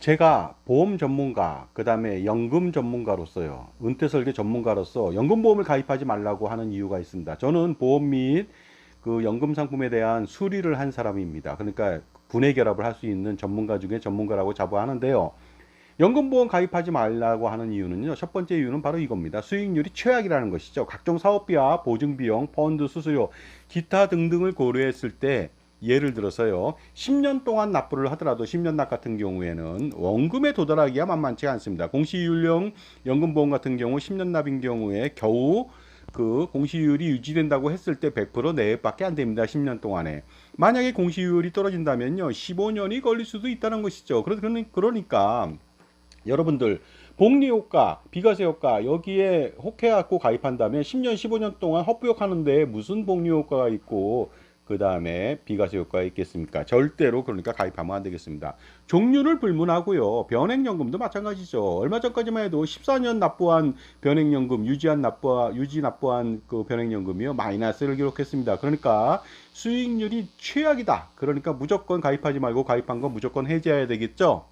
제가 보험 전문가, 그 다음에 연금 전문가로서요, 은퇴 설계 전문가로서 연금보험을 가입하지 말라고 하는 이유가 있습니다. 저는 보험 및 그 연금 상품에 대한 수리를 한 사람입니다. 그러니까 분해 결합을 할 수 있는 전문가 중에 전문가라고 자부하는데요. 연금보험 가입하지 말라고 하는 이유는요. 첫 번째 이유는 바로 이겁니다. 수익률이 최악이라는 것이죠. 각종 사업비와 보증비용, 펀드 수수료, 기타 등등을 고려했을 때 예를 들어서요. 10년 동안 납부를 하더라도 10년 납 같은 경우에는 원금에 도달하기가 만만치 않습니다. 공시율형 연금보험 같은 경우 10년 납인 경우에 겨우 그 공시율이 유지된다고 했을 때 100% 내외밖에 안 됩니다. 10년 동안에. 만약에 공시율이 떨어진다면요. 15년이 걸릴 수도 있다는 것이죠. 그러- 그러니- 그러니까 여러분들 복리 효과, 비과세 효과 여기에 혹해갖고 가입한다면 10년, 15년 동안 헛부역하는데 무슨 복리 효과가 있고 그 다음에 비과세 효과가 있겠습니까? 절대로 그러니까 가입하면 안 되겠습니다. 종류를 불문하고요. 변액연금도 마찬가지죠. 얼마 전까지만 해도 14년 납부한 변액연금, 유지한 납부, 유지 납부한 그 변액연금이요 마이너스를 기록했습니다. 그러니까 수익률이 최악이다. 그러니까 무조건 가입하지 말고 가입한 건 무조건 해지해야 되겠죠.